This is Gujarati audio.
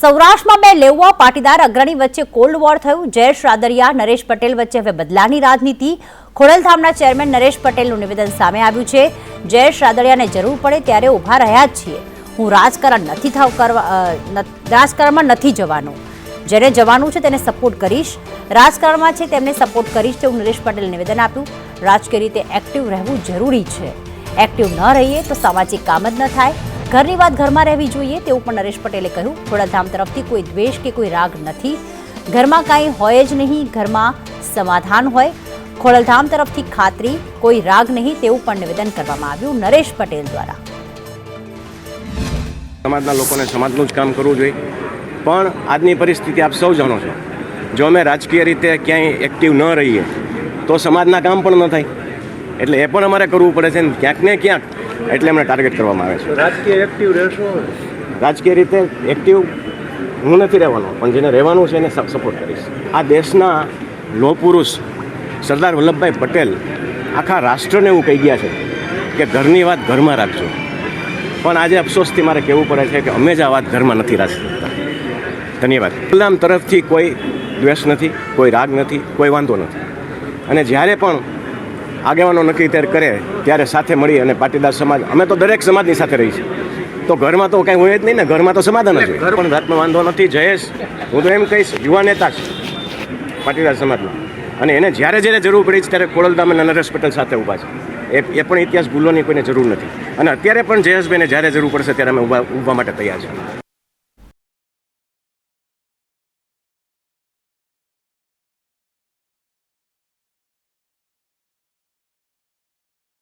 સૌરાષ્ટ્રમાં બે લેઉવા પાટીદાર અગ્રણી વચ્ચે કોલ્ડ વોર થયું. જયેશ રાદરિયા, નરેશ પટેલ વચ્ચે હવે બદલાની રાજનીતિ. ખોડલધામના ચેરમેન નરેશ પટેલનું નિવેદન સામે આવ્યું છે. જયેશ રાદડિયાને જરૂર પડે ત્યારે ઊભા રહ્યા જ છીએ. હું રાજકારણ નથી થાવ કરવા રાજકારણમાં નથી જવાનું. જેને જવાનું છે તેને સપોર્ટ કરીશ. રાજકારણમાં છે તેમને સપોર્ટ કરીશ તેવું નરેશ પટેલે નિવેદન આપ્યું. રાજકીય રીતે એક્ટિવ રહેવું જરૂરી છે. એક્ટિવ ન રહીએ તો સામાજિક કામ જ ન થાય. ઘરની વાત ઘરમાં રહેવી જોઈએ તેવું પણ નરેશ પટેલે કહ્યું. ખોડાધામ તરફથી કોઈ દ્વેષ કે કોઈ રાગ નથી. ઘરમાં કાંઈ હોય જ નહીં, ઘરમાં સમાધાન હોય. ખોડલધામ તરફથી ખાતરી, કોઈ રાગ નહીં તેવું પણ નિવેદન કરવામાં આવ્યું નરેશ પટેલ દ્વારા. સમાજના લોકોને સમાજનું જ કામ કરવું જોઈએ. પણ આજની પરિસ્થિતિ આપ સૌ જાણો છો. જો અમે રાજકીય રીતે ક્યાંય એક્ટિવ ન રહીએ, તો સમાજના કામ પણ ન થાય. એટલે એ પણ અમારે કરવું પડે છે ને ક્યાંક ને ક્યાંક એટલે એમને ટાર્ગેટ કરવામાં આવે છે. રાજકીય એક્ટિવ રહેશો રાજકીય રીતે એક્ટિવ હું નથી રહેવાનો પણ જેને રહેવાનું છે એને સપોર્ટ કરીશ. આ દેશના લો પુરુષ સરદાર વલ્લભભાઈ પટેલ આખા રાષ્ટ્રને એવું કહી ગયા છે કે ઘરની વાત ઘરમાં રાખજો. પણ આજે અફસોસથી મારે કહેવું પડે છે કે અમે જ આ વાત ઘરમાં નથી રાખી શકતા ધન્યવાદ. ગુલામ તરફથી કોઈ દ્વેષ નથી કોઈ રાગ નથી કોઈ વાંધો નથી. અને જ્યારે પણ આગેવાનો નક્કી ત્યારે કરે ત્યારે સાથે મળી અને પાટીદાર સમાજ અમે તો દરેક સમાજની સાથે રહી છે તો ઘરમાં તો કાંઈ હોય જ નહીં ને ઘરમાં તો સમાધાન જ હોય. પણ જાતનો વાંધો નથી જયેશ હું તો એમ કહીશ યુવા નેતા છે પાટીદાર સમાજમાં અને એને જ્યારે જ્યારે જરૂર પડી છે ત્યારે ખોડલધામ અને નરેશ પટેલ સાથે ઊભા છે. એ એ પણ ઇતિહાસ ભૂલવાની કોઈને જરૂર નથી. અને અત્યારે પણ જયેશભાઈને જ્યારે જરૂર પડશે ત્યારે અમે ઊભા ઊભા માટે તૈયાર છે